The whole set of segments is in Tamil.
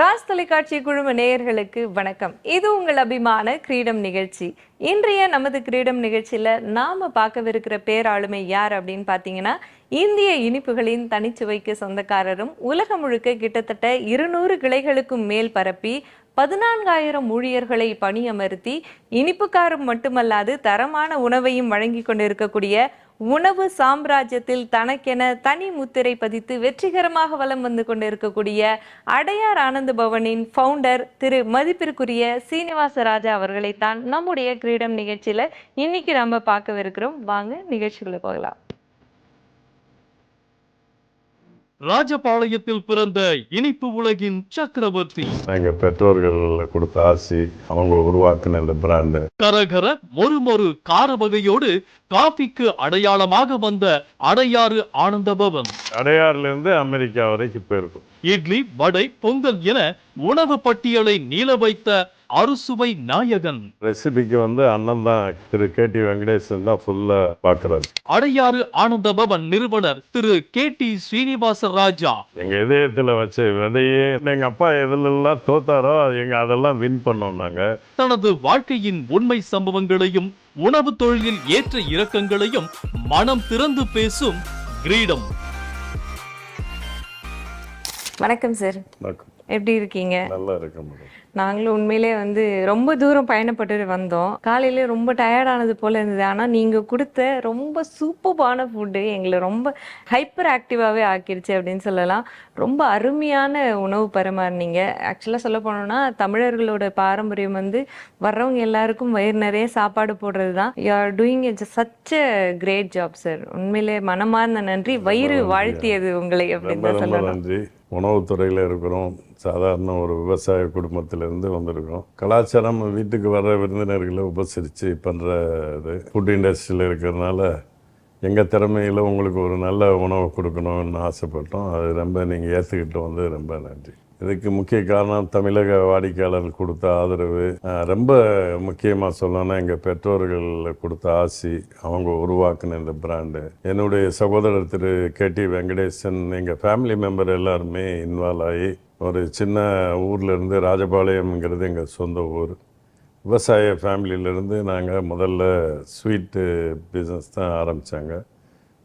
ராஜ் தொலைக்காட்சி குழும நேயர்களுக்கு வணக்கம். இது உங்கள் அபிமான கிரீடம் நிகழ்ச்சி. இன்றைய நமது கிரீடம் நிகழ்ச்சியில நாம பார்க்கவிருக்கிற பேராளுமை யார் அப்படின்னு பார்த்தீங்கன்னா இந்திய இனிப்புகளின் தனிச்சுவைக்கு சொந்தக்காரரும் உலகம் முழுக்க கிட்டத்தட்ட இருநூறு கிளைகளுக்கும் மேல் பரப்பி பதினான்காயிரம் ஊழியர்களை பணியமர்த்தி இனிப்புக்காரும் மட்டுமல்லாது தரமான உணவையும் வழங்கி கொண்டிருக்கக்கூடிய உணவு சாம்ராஜ்யத்தில் தனக்கென தனி முத்திரை பதித்து வெற்றிகரமாக வலம் வந்து கொண்டிருக்கக்கூடிய அடையார் ஆனந்த பவனின் ஃபவுண்டர் திரு மதிப்பிற்குரிய சீனிவாச ராஜா அவர்களைத்தான் நம்முடைய கிரீடம் நிகழ்ச்சியில இன்னைக்கு நம்ம பார்க்கவிருக்கிறோம். வாங்க நிகழ்ச்சிக்குள்ள போகலாம். ராஜபாளையத்தில் பிறந்த இனிப்பு உலகின் சக்கரவர்த்தி. எங்கள் பெற்றோர்கள் கொடுத்த ஆசி அவங்க உருவாக்குன இந்த பிராண்டு கரகர மொறுமொறு கார வகையோடு காபிக்கு அடையாளமாக வந்த அடையாறு ஆனந்த பவன் அடையாறுலேருந்து அமெரிக்கா வரைக்கும் போயிருக்கும் இட்லி வடை பொங்கல் என உணவு பட்டியலை நீள வைத்த அறுசுவை நாயகன். ரெசிபிக்கு வந்து அண்ணன் தான் திரு கே டி வெங்கடேசன் தான் ஃபுல்லாக பார்க்குறாரு அடையாறு ஆனந்த பவன் நிறுவனர் திரு கே டி ஸ்ரீனிவாச ராஜா. எங்கள் இதயத்தில் வச்ச விதையே எங்கள் அப்பா எதுலெல்லாம் தோத்தாரோ எங்கள் அதெல்லாம் வின் பண்ணோம் நாங்கள் தனது வாழ்க்கையின் உண்மை சம்பவங்களையும் உணவு தொழிலில் ஏற்ற இறக்கங்களையும் மனம் திறந்து பேசும் கிரீடம். வணக்கம் சார் எப்படி இருக்கீங்க? நல்லா இருக்க முடியும் நாங்களும் உண்மையிலே வந்து ரொம்ப தூரம் பயணப்பட்டு வந்தோம். காலையில ரொம்ப டயர்டானது போல இருந்தது. ஆனா நீங்க கொடுத்த ரொம்ப சூப்பர்பான ஃபுட்டு எங்களை ரொம்ப ஹைப்பர் ஆக்டிவாவே ஆக்கிருச்சு அப்படின்னு சொல்லலாம். ரொம்ப அருமையான உணவு பரிமாறினீங்க. ஆக்சுவலாக சொல்ல போனோம்னா தமிழர்களோட பாரம்பரியம் வந்து வர்றவங்க எல்லாருக்கும் வயிறு நிறைய சாப்பாடு போடுறது தான் you are doing such a great job sir உண்மையிலே மனமார்ந்த நன்றி. வயிறு வாழ்த்தியது உங்களை அப்படின்னு சொல்லலாம். நன்றி. உணவுத்துறையில் இருக்கிறோம். சாதாரண ஒரு விவசாய குடும்பத்திலேருந்து வந்திருக்கோம் கலாச்சாரம் வீட்டுக்கு வர்ற விருந்தினர்களை உபசரித்து பண்ணுற இது. ஃபுட் இண்டஸ்ட்ரியில் இருக்கிறதுனால எங்கள் திறமையில் உங்களுக்கு ஒரு நல்ல உணவு கொடுக்கணும்னு ஆசைப்பட்டோம். அது ரொம்ப நீங்கள் ஏற்றுக்கிட்டு வந்து ரொம்ப நன்றி. இதுக்கு முக்கிய காரணம் தமிழக வாடிக்கையாளர் கொடுத்த ஆதரவு. ரொம்ப முக்கியமாக சொல்லணும்னா எங்கள் பெற்றோர்கள் கொடுத்த ஆசி அவங்க உருவாக்குன இந்த பிராண்டு என்னுடைய சகோதரர் திரு கே டி வெங்கடேசன் எங்கள் ஃபேமிலி மெம்பர் எல்லாருமே இன்வால்வ் ஆகி ஒரு சின்ன ஊர்லேருந்து ராஜபாளையம்ங்கிறது எங்கள் சொந்த ஊர். விவசாய ஃபேமிலியிலேருந்து நாங்கள் முதல்ல ஸ்வீட்டு பிஸ்னஸ் தான் ஆரம்பித்தாங்க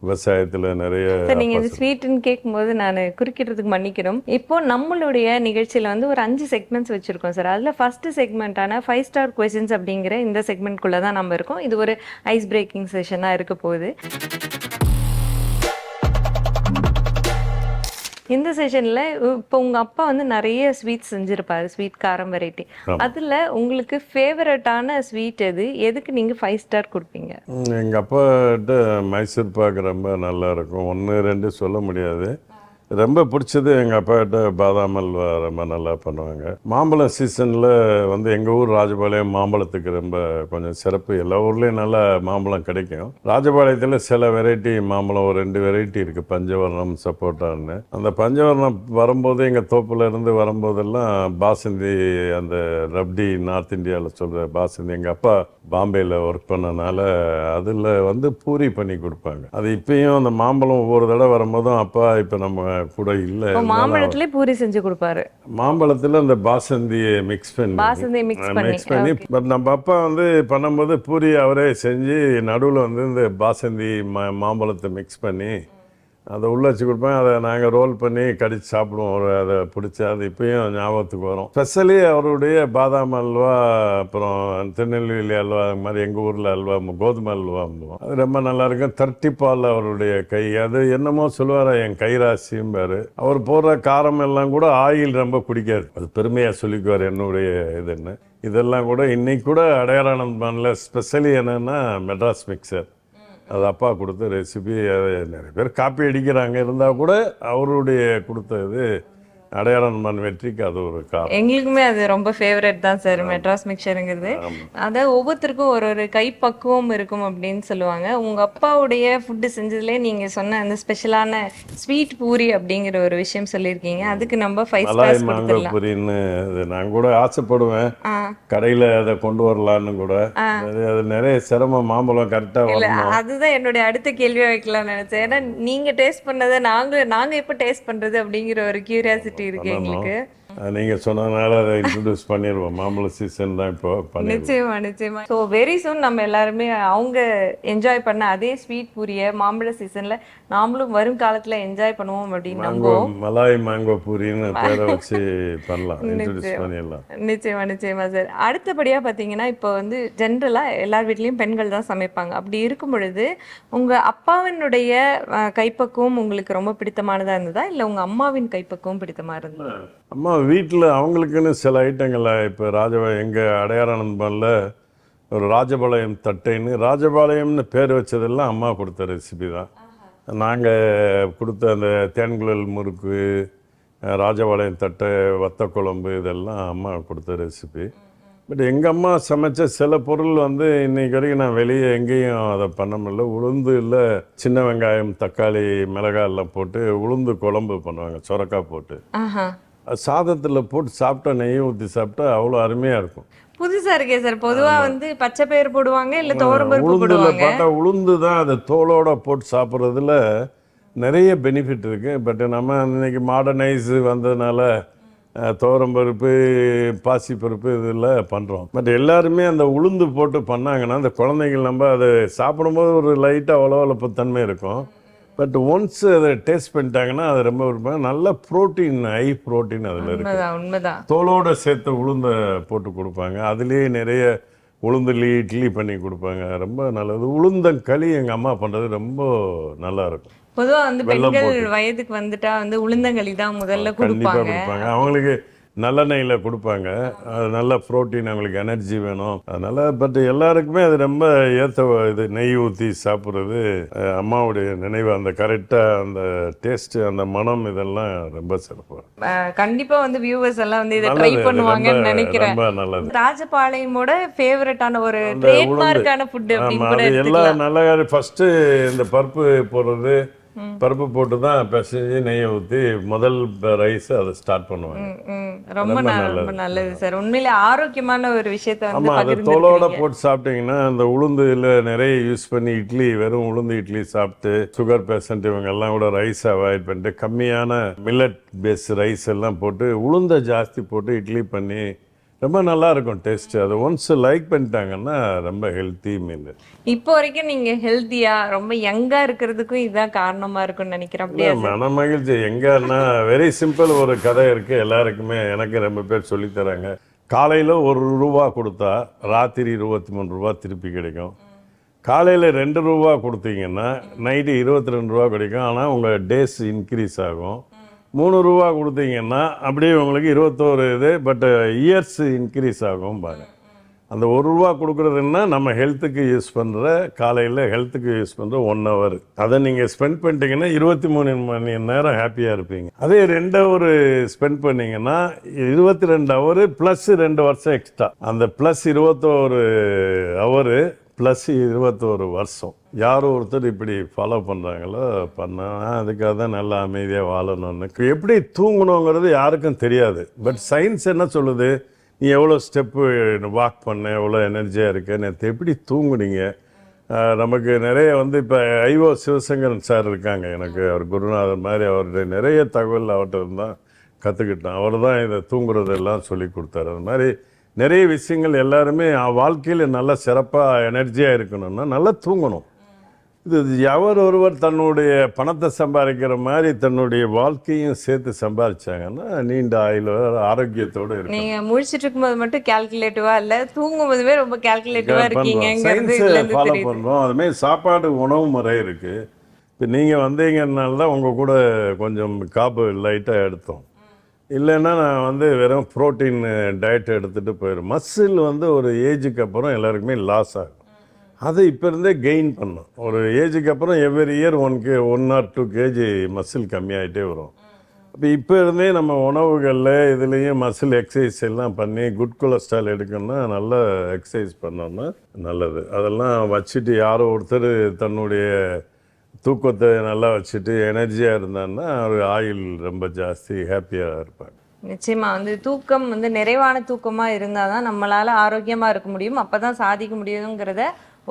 விவசாயத்தில் நிறைய சார் நீங்க இந்த ஸ்வீட்னு கேட்கும்போது நான் குறுக்கிடுறதுக்கு மன்னிக்கணும். இப்போ நம்மளுடைய நிகழ்ச்சியில வந்து ஒரு அஞ்சு செக்மெண்ட்ஸ் வச்சிருக்கோம் சார். அதுல ஃபர்ஸ்ட் செக்மெண்ட்டான ஃபைவ் ஸ்டார் கொஸ்டின்ஸ் அப்படிங்கிற இந்த செக்மெண்ட்குள்ள தான் நம்ம இருக்கோம். இது ஒரு ஐஸ் பிரேக்கிங் செஷனா இருக்க போகுது. இந்த செஷன்ல இப்போ உங்க அப்பா வந்து நிறைய ஸ்வீட் செஞ்சிருப்பாரு ஸ்வீட் காரம் வெரைட்டி அதுல உங்களுக்கு ஃபேவரட்டான ஸ்வீட் எது? எதுக்கு நீங்க ஃபைவ் ஸ்டார் கொடுப்பீங்க? எங்கள் அப்பாட்ட மைசூர் பாக்கு ரொம்ப நல்லா இருக்கும். ஒன்று ரெண்டு சொல்ல முடியாது. ரொம்ப பிடிச்சது எங்கள் அப்பாட்ட பாதாம் அல்வா ரொம்ப நல்லா பண்ணுவாங்க. மாம்பழம் சீசனில் வந்து எங்கள் ஊர் ராஜபாளையம் மாம்பழத்துக்கு ரொம்ப கொஞ்சம் சிறப்பு. எல்லா ஊர்லேயும் நல்லா மாம்பழம் கிடைக்கும். ராஜபாளையத்தில் சில வெரைட்டி மாம்பழம் ஒரு ரெண்டு வெரைட்டி இருக்குது பஞ்சவர்ணம் சப்போட்டான்னு. அந்த பஞ்சவர்ணம் வரும்போது எங்கள் தோப்பில் இருந்து வரும்போதெல்லாம் பாசந்தி அந்த ரப்டி நார்த் இந்தியாவில் சொல்கிற பாசந்தி எங்கள் அப்பா பாம்பேயில் ஒர்க் பண்ணனால அதில் வந்து பூரி பண்ணி கொடுப்பாங்க. அது இப்பயும் அந்த மாம்பழம் ஒவ்வொரு தடவை வரும்போதும் அப்பா இப்போ நம்ம கூட இல்லை. இப்போ மாம்பழத்திலே பூரி செஞ்சு கொடுப்பாரு. மாம்பழத்தில் அந்த பாசந்தியை மிக்ஸ் பண்ணி. பாசந்தி மிக்ஸ் பண்ணி. மிக்ஸ் பண்ணி. பட் நம்ம அப்பா வந்து பண்ணும்போது பூரி அவரே செஞ்சு நடுவில் வந்து இந்த பாசந்தி மா மாம்பழத்தை மிக்ஸ் பண்ணி அதை உள்ள வச்சு கொடுப்பேன். அதை நாங்கள் ரோல் பண்ணி கடித்து சாப்பிடுவோம். அவர் அதை பிடிச்சி அது இப்போயும் ஞாபகத்துக்கு வரும். ஸ்பெஷலி அவருடைய பாதாம் அல்வா அப்புறம் திருநெல்வேலி அல்வா அது மாதிரி எங்கள் ஊரில் அல்வா கோதுமை அல்வா அது ரொம்ப நல்லா இருக்கும். தர்ட்டிப்பால் அவருடைய கை. அது என்னமோ சொல்லுவார் என் கைராசியும்பாரு அவர் போடுற காரம் எல்லாம் கூட ஆயில் ரொம்ப பிடிக்காது அது பெருமையாக சொல்லிக்குவார் என்னுடைய இதுன்னு இதெல்லாம் கூட இன்னைக்கு கூட அடையாளம் பண்ணல ஸ்பெஷலி என்னென்னா மெட்ராஸ் மிக்சர் அது அப்பா கொடுத்த ரெசிபி நிறைய பேர் காப்பி அடிக்கிறாங்க. இருந்தால் கூட அவருடைய கொடுத்த இது அடையாளம் வெற்றிக்கு அது ஒரு காரணம். எங்களுக்குமே அது ரொம்ப ஃபேவரட் தான் சார் மெட்ராஸ் மிக்சருங்கிறது. அதான் ஒவ்வொருத்தருக்கும் ஒரு ஒரு கைப்பக்குவம் இருக்கும் அப்படின்னு சொல்லுவாங்க. உங்க அப்பாவுடைய ஃபுட்டு செஞ்சதுல நீங்க சொன்ன அந்த ஸ்பெஷலான ஸ்வீட் பூரி அப்படிங்கிற ஒரு விஷயம் சொல்லியிருக்கீங்க. அதுக்கு நம்ம ஃபைவ் ஸ்டார்ஸ் கொடுத்துடலாம். புரின்னு அது நான் கூட ஆசைப்படுவேன். கடையில் அதை கொண்டு வரலான்னு கூட. அது அது நிறைய சிரமம் மாம்பழம் கரெக்டாக வரணும்? அதுதான் என்னுடைய அடுத்த கேள்வியா வைக்கலாம்னு நினைச்சேன். ஏன்னா நீங்க டேஸ்ட் பண்ணதை நாங்க நாங்க எப்ப டேஸ்ட் பண்றது அப்படிங்கிற ஒரு கியூரியாசிட்டி இருக்கு பண்ணணும். எங்களுக்கு அது நீங்க சொன்னதுனால அதை இன்ட்ரடியூஸ் பண்ணிடுவோம். மாம்பழ சீசன் தான் இப்போ நிச்சயமா நிச்சயமா. ஸோ வெரி சூன் நம்ம எல்லாருமே அவங்க என்ஜாய் பண்ண அதே ஸ்வீட் பூரிய மாம்பழ சீசன்ல நாமளும் வரும் காலத்துல என்ஜாய் பண்ணுவோம் அப்படின்னு மேங்கோ மலாய் மேங்கோ பூரின்னு பேரை வச்சு பண்ணலாம். இன்ட்ரடியூஸ் பண்ணிடலாம். நிச்சயமா நிச்சயமா சார் அடுத்தபடியா பாத்தீங்கன்னா இப்போ வந்து ஜென்ரலா எல்லார் வீட்லயும் பெண்கள் தான் சமைப்பாங்க. அப்படி இருக்கும் பொழுது உங்க அப்பாவினுடைய கைப்பக்குவம் உங்களுக்கு ரொம்ப பிடித்தமானதா இருந்ததா? இல்ல உங்க அம்மாவின் கைப்பக்குவம் பிடித்தமா இருந்ததா? அம்மா வீட்டில் அவங்களுக்குன்னு சில ஐட்டங்களை? இப்போ ராஜ எங்கள் அடையாரானந்தனில் ஒரு ராஜபாளையம் தட்டைன்னு ராஜபாளையம்னு பேர் வச்சதெல்லாம் அம்மா கொடுத்த ரெசிபி தான். நாங்கள் கொடுத்த அந்த தேன்குழல் முறுக்கு ராஜபாளையம் தட்டை வத்த குழம்பு இதெல்லாம் அம்மா கொடுத்த ரெசிபி பட் எங்கள் அம்மா சமைச்ச சில பொருள் வந்து இன்றைக்கி வரைக்கும் நான் வெளியே எங்கேயும் அதை பண்ண முடியல. உளுந்து இல்லை சின்ன வெங்காயம் தக்காளி மிளகாய் எல்லாம் போட்டு உளுந்து குழம்பு பண்ணுவாங்க சொரக்காய் போட்டு. சாதத்தில் போட்டு சாப்பிட்டா நெய் ஊற்றி சாப்பிட்டா அவ்வளோ அருமையாக இருக்கும். புதுசா இருக்கே சார். பொதுவா வந்து பச்சை பயிர் போடுவாங்க இல்ல துவரம் பருப்பு உளுந்துல போடுவாங்க? பார்த்தா உளுந்து தான் அது தோலோட போட்டு சாப்பிட்றதுல நிறைய பெனிஃபிட் இருக்கு. பட் நம்ம இன்னைக்கு மாடர்னைஸ் வந்ததுனால துவரம்பருப்பு பாசிப்பருப்பு இதில் பண்ணுறோம் பட் எல்லாருமே அந்த உளுந்து போட்டு பண்ணாங்கன்னா அந்த குழந்தைகள் நம்ம அதை சாப்பிடும்போது ஒரு லைட்டாக வளவளப்பு தன்மை இருக்கும். பட் ஒன்ஸ் அதை டேஸ்ட் பண்ணிட்டாங்கன்னா அது ரொம்ப நல்ல ப்ரோட்டீன் ஹை ப்ரோட்டீன் அதில் இருக்கு. உண்மைதான் தோலோட சேர்த்து உளுந்த போட்டு கொடுப்பாங்க. அதுலேயே நிறைய உளுந்துலி இட்லி பண்ணி கொடுப்பாங்க. ரொம்ப நல்லது. உளுந்தங்களி எங்கள் அம்மா பண்ணுறது ரொம்ப நல்லா இருக்கும். பொதுவா வந்து பெண்கள். வயதுக்கு வந்துட்டா வந்து உளுந்தங்களி தான் முதல்ல கொடுப்பாங்க. அவங்களுக்கு நல்லெண்ணெயில் கொடுப்பாங்க. அது நல்ல ப்ரோட்டீன் அவங்களுக்கு எனர்ஜி வேணும். அதனால பட் எல்லாருக்குமே அது ரொம்ப ஏற்ற இது நெய் ஊற்றி சாப்பிட்றது அம்மாவுடைய நினைவு. அந்த கரெக்டாக அந்த டேஸ்ட்டு அந்த மனம் இதெல்லாம் ரொம்ப சிறப்பு. அஹ் கண்டிப்பா வந்து வியூவர்ஸ் எல்லாம் வந்து இதை ட்ரை பண்ணுவாங்கன்னு நினைக்கிறேன். ரொம்ப நல்லது. ராஜபாளையமோட ஃபேவரட்டான ஒரு ட்ரேட்மார்க்கான ஃபுட் அப்படின்னு எல்லா நல்ல ஃபர்ஸ்ட் இந்த பருப்பு போடுறது பருப்பு போட்டு தான் பிசைஞ்சு நெய்யை ஊற்றி முதல் ரைஸ் அதை ஸ்டார்ட் பண்ணுவாங்க. ரொம்ப ரொம்ப நல்லது. சார் உண்மையிலே ஆரோக்கியமான ஒரு விஷயத்த வந்து ஆமா அது தோலோட போட்டு சாப்பிட்டீங்கன்னா அந்த உளுந்துல நிறைய யூஸ் பண்ணி இட்லி வெறும் உளுந்து இட்லி சாப்பிட்டு சுகர் பேஷண்ட் இவங்க எல்லாம் கூட ரைஸ் அவாய்ட் பண்ணிட்டு கம்மியான மில்லட் பேஸ் ரைஸ் எல்லாம் போட்டு உளுந்த ஜாஸ்தி போட்டு இட்லி பண்ணி ரொம்ப நல்லா இருக்கும் டேஸ்ட் அது ஒன்ஸ் லைக் பண்ணிட்டாங்கன்னா ரொம்ப ஹெல்த்தி மீல் இப்போ வரைக்கும் நீங்க ஹெல்த்தியா ரொம்ப யங்கா இருக்கிறதுக்கும் இதுதான் காரணமா இருக்கும்னு நினைக்கிறேன். மன மகிழ்ச்சி எங்கன்னா வெரி சிம்பிள் ஒரு கதை இருக்கு. எல்லாருக்குமே எனக்கு ரொம்ப பேர் சொல்லித் தராங்க. காலையில் ஒரு ரூபா கொடுத்தா ராத்திரி இருபத்தி மூணு ரூபா திருப்பி கிடைக்கும். காலையில் ரெண்டு ரூபா கொடுத்தீங்கன்னா நைட்டு இருபத்தி ரெண்டு ரூபா கிடைக்கும். ஆனால் உங்கள் டேஸ் இன்க்ரீஸ் ஆகும். மூணு ரூபா கொடுத்தீங்கன்னா அப்படியே உங்களுக்கு இருபத்தோரு இது பட் இயர்ஸ் இன்க்ரீஸ் ஆகும் பாருங்க. அந்த ஒரு ரூபா கொடுக்குறதுன்னா நம்ம ஹெல்த்துக்கு யூஸ் பண்ணுற காலையில் ஹெல்த்துக்கு யூஸ் பண்ணுற ஒன் ஹவர் அதை நீங்கள் ஸ்பெண்ட் பண்ணிட்டீங்கன்னா இருபத்தி மூணு மணி நேரம் ஹாப்பியாக இருப்பீங்க. அதே ரெண்டு ஹவர் ஸ்பெண்ட் பண்ணிங்கன்னா இருபத்தி ரெண்டு ஹவரு ப்ளஸ் ரெண்டு வருஷம் எக்ஸ்ட்ரா அந்த ப்ளஸ் இருபத்தோரு ஹவரு ப்ளஸ் இருபத்தோரு வருஷம். யாரோ ஒருத்தர் இப்படி ஃபாலோ பண்ணுறாங்களோ பண்ணால் அதுக்காக தான் நல்லா அமைதியாக வாழணும்னு. எப்படி தூங்கணுங்கிறது யாருக்கும் தெரியாது. பட் சயின்ஸ் என்ன சொல்லுது? நீ எவ்வளோ ஸ்டெப்பு வாக் பண்ண எவ்வளோ எனர்ஜியாக இருக்க நேற்று எப்படி தூங்குனீங்க? நமக்கு நிறைய வந்து இப்போ ஐஓ சிவசங்கரன் சார் இருக்காங்க எனக்கு. அவர் குருநாதர் மாதிரி அவருடைய நிறைய தகவல் அவர்கிட்ட இருந்தால் கற்றுக்கிட்டேன் அவர் தான் இதை தூங்குறதெல்லாம் சொல்லி கொடுத்தாரு. அது மாதிரி நிறைய விஷயங்கள் எல்லாருமே வாழ்க்கையில் நல்லா சிறப்பாக எனர்ஜியாக இருக்கணும்னா நல்லா தூங்கணும். இது எவர் ஒருவர் தன்னுடைய பணத்தை சம்பாதிக்கிற மாதிரி தன்னுடைய வாழ்க்கையும் சேர்த்து சம்பாதிச்சாங்கன்னா நீண்ட ஆயுள் ஆரோக்கியத்தோடு இருக்கும் நீங்க முழிச்சிட்டு இருக்கும்போது மட்டும் கால்குலேட்டிவா இல்ல தூங்கும் போதுமே ரொம்ப கால்குலேட்டிவா இருந்து ஃபாலோ பண்ணுறோம் அதுமாரி சாப்பாடு உணவு முறை இருக்குது இப்போ நீங்கள் வந்தீங்கன்னால தான் உங்கள் கூட கொஞ்சம் காப்பு லைட்டாக எடுத்தோம். இல்லைன்னா நான் வந்து வெறும் ப்ரோட்டீன் டயட் எடுத்துகிட்டு போயிடும் மசில் வந்து ஒரு ஏஜுக்கு அப்புறம் எல்லாருக்குமே லாஸ் ஆகும். அதை இப்போ இருந்தே கெயின் பண்ணும். ஒரு ஏஜுக்கு அப்புறம் every year one K one or two KG muscle கம்மியாகிட்டே வரும். அப்போ இப்போ இருந்தே நம்ம உணவுகளில் இதுலேயும் மசில் எக்ஸசைஸ் எல்லாம் பண்ணி குட் கொலஸ்ட்ரால் எடுக்கணும்னா நல்லா எக்ஸசைஸ் பண்ணோம்னா நல்லது. அதெல்லாம் வச்சுட்டு யாரோ ஒருத்தர் தன்னுடைய தூக்கத்தை நல்லா வச்சுட்டு எனர்ஜியாக இருந்தான்னா அவர் ஆயில் ரொம்ப ஜாஸ்தி ஹாப்பியாக இருப்பாங்க. நிச்சயமா வந்து தூக்கம் வந்து நிறைவான தூக்கமாக இருந்தால் தான் நம்மளால் ஆரோக்கியமாக இருக்க முடியும். அப்போ தான் சாதிக்க முடியுங்கிறத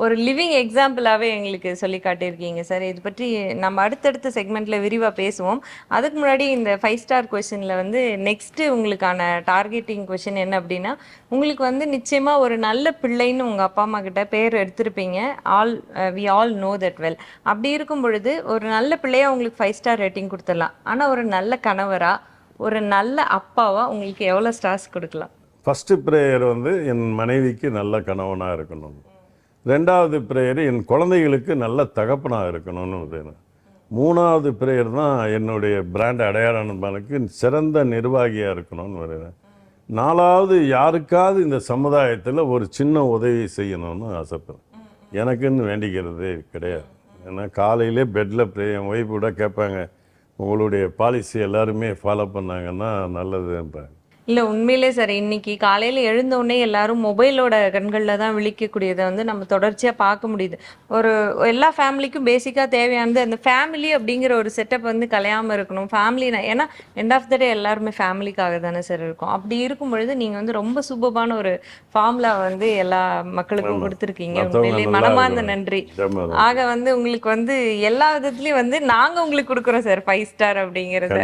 ஒரு லிவிங் எக்ஸாம்பிளாகவே எங்களுக்கு சொல்லி காட்டியிருக்கீங்க சார் இது பற்றி நம்ம அடுத்தடுத்த செக்மெண்ட்டில் விரிவாக பேசுவோம். அதுக்கு முன்னாடி இந்த ஃபைவ் ஸ்டார் கொஷினில் வந்து நெக்ஸ்ட்டு உங்களுக்கான டார்கெட்டிங் கொஷின் என்ன அப்படின்னா உங்களுக்கு வந்து நிச்சயமாக ஒரு நல்ல பிள்ளைன்னு உங்கள் அப்பா அம்மா கிட்ட பேர் எடுத்திருப்பீங்க. All we all know that well அப்படி இருக்கும் பொழுது ஒரு நல்ல பிள்ளையாக உங்களுக்கு ஃபைவ் ஸ்டார் ரேட்டிங் கொடுத்துடலாம். ஆனால் ஒரு நல்ல கணவராக ஒரு நல்ல அப்பாவாக உங்களுக்கு எவ்வளோ ஸ்டார்ஸ் கொடுக்கலாம்? ஃபஸ்ட்டு ப்ரேயர் வந்து என் மனைவிக்கு நல்ல கணவனாக இருக்கணும். ரெண்டாவது ப்ரேயர் என் குழந்தைகளுக்கு நல்ல தகப்பனாக இருக்கணும்னு வேணும் மூணாவது ப்ரேயர் தான் என்னுடைய பிராண்ட் அடையாளனுக்கு சிறந்த நிர்வாகியாக இருக்கணும்னு வருவேன் நாலாவது யாருக்காவது இந்த சமுதாயத்தில் ஒரு சின்ன உதவி செய்யணும்னு ஆசைப்படுறேன் எனக்குன்னு வேண்டிக்கிறதே கிடையாது. ஏன்னா காலையிலே பெட்டில் ப்ரே என் ஒய்ஃப் கூட கேட்பாங்க உங்களுடைய பாலிசி எல்லாருமே ஃபாலோ பண்ணாங்கன்னா நல்லதுன்றாங்க. இல்ல உண்மையிலே சார் இன்னைக்கு காலையில எழுந்த உடனே எல்லாரும் மொபைலோட கண்கள்ல தான் விழிக்கக்கூடியதை வந்து நம்ம தொடர்ச்சியா பார்க்க முடியுது. ஒரு எல்லா ஃபேமிலிக்கும் பேசிக்கா தேவையானது அந்த ஃபேமிலி அப்படிங்கிற ஒரு செட்டப் வந்து கலையாம இருக்கணும். ஃபேமிலி ஏன்னா எண்ட் ஆஃப் த டே எல்லாருமே ஃபேமிலிக்காக தானே சார் இருக்கும். அப்படி இருக்கும் பொழுது நீங்க வந்து ரொம்ப சூப்பரான ஒரு ஃபார்முலா வந்து எல்லா மக்களுக்கும். கொடுத்துருக்கீங்க. உண்மையிலே மனமார்ந்த. நன்றி. ஆக வந்து உங்களுக்கு வந்து எல்லா விதத்துலயும் வந்து நாங்க உங்களுக்கு கொடுக்குறோம் சார் ஃபைவ் ஸ்டார் அப்படிங்கறத.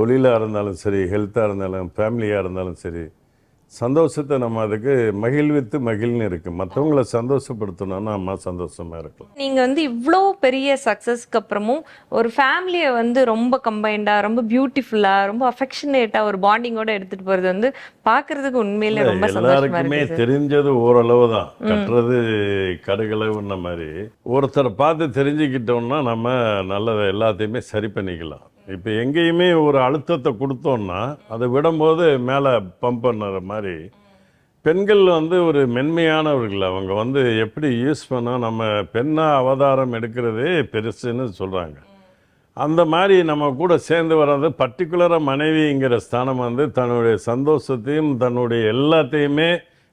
தொழிலாக இருந்தாலும் சரி ஹெல்த்தாக இருந்தாலும் ஃபேமிலியாக இருந்தாலும் சரி சந்தோஷத்தை நம்ம அதுக்கு மகிழ்வித்து மகிழ்னு இருக்கு. மற்றவங்கள சந்தோஷப்படுத்தணும்னா அம்மா சந்தோஷமா இருக்கலாம். நீங்க வந்து இவ்வளோ பெரிய சக்சஸ்க்கு அப்புறமும் ஒரு ஃபேமிலியை வந்து ரொம்ப கம்பைண்டா ரொம்ப பியூட்டிஃபுல்லா ரொம்ப அஃபெக்ஷனேட்டா ஒரு பாண்டிங்கோட எடுத்துட்டு போறது வந்து பாக்குறதுக்கு உண்மையிலே ரொம்ப எல்லாருக்குமே. தெரிஞ்சது ஓரளவு தான். கட்டுறது கடுகளவுன்ன மாதிரி. ஒருத்தரை பார்த்து தெரிஞ்சுக்கிட்டோம்னா நம்ம நல்லதை எல்லாத்தையுமே சரி பண்ணிக்கலாம். இப்போ எங்கேயுமே ஒரு அழுத்தத்தை கொடுத்தோம்னா அதை விடும்போது மேலே பம்ப் பண்ணுற மாதிரி. பெண்கள் வந்து ஒரு மென்மையானவர்கள். அவங்க வந்து எப்படி யூஸ் பண்ணால் நம்ம பெண்ணாக அவதாரம் எடுக்கிறதே பெருசுன்னு சொல்கிறாங்க அந்த மாதிரி நம்ம கூட சேர்ந்து வர்றது பர்டிகுலராக மனைவிங்கிற ஸ்தானம் வந்து தன்னுடைய சந்தோஷத்தையும் தன்னுடைய எல்லாத்தையுமே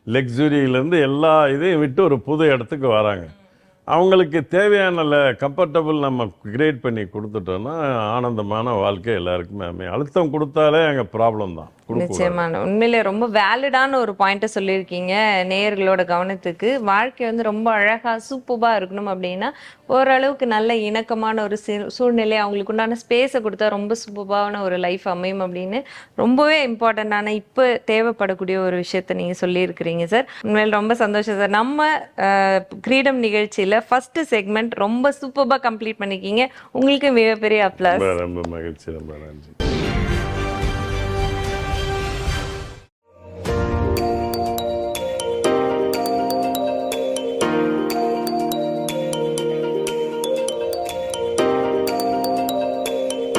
லக்ஸுரியிலேருந்து எல்லா இதையும் விட்டு ஒரு புது இடத்துக்கு வராங்க. அவங்களுக்கு தேவையான கம்ஃபர்டபுள் நம்ம கிரியேட் பண்ணி கொடுத்துட்டோன்னா ஆனந்தமான வாழ்க்கை எல்லாருக்குமே அமையும். அழுத்தம் கொடுத்தாலே அங்கே ப்ராப்ளம் தான். நிச்சயமான உண்மையிலே ரொம்ப வேலிடான ஒரு பாயிண்ட்டை சொல்லியிருக்கீங்க நேயர்களோட கவனத்துக்கு. வாழ்க்கை வந்து ரொம்ப அழகா சூப்பரா இருக்கணும் அப்படின்னா ஓரளவுக்கு நல்ல இணக்கமான ஒரு சூழ்நிலை அவங்களுக்கு உண்டான ஸ்பேஸை கொடுத்தா ரொம்ப சூப்பரான ஒரு லைஃப் அமையும் அப்படின்னு ரொம்பவே இம்பார்ட்டண்ட்டான இப்போ தேவைப்படக்கூடிய ஒரு விஷயத்த நீங்க சொல்லியிருக்கிறீங்க சார் உண்மையில் ரொம்ப சந்தோஷம் சார் நம்ம கிரீடம் நிகழ்ச்சியில ஃபர்ஸ்ட் செக்மெண்ட் ரொம்ப சூப்பராக கம்ப்ளீட் பண்ணிருக்கீங்க. உங்களுக்கு மிகப்பெரிய அப்ளாஸ் ரொம்ப மகிழ்ச்சி ரொம்ப நன்றி.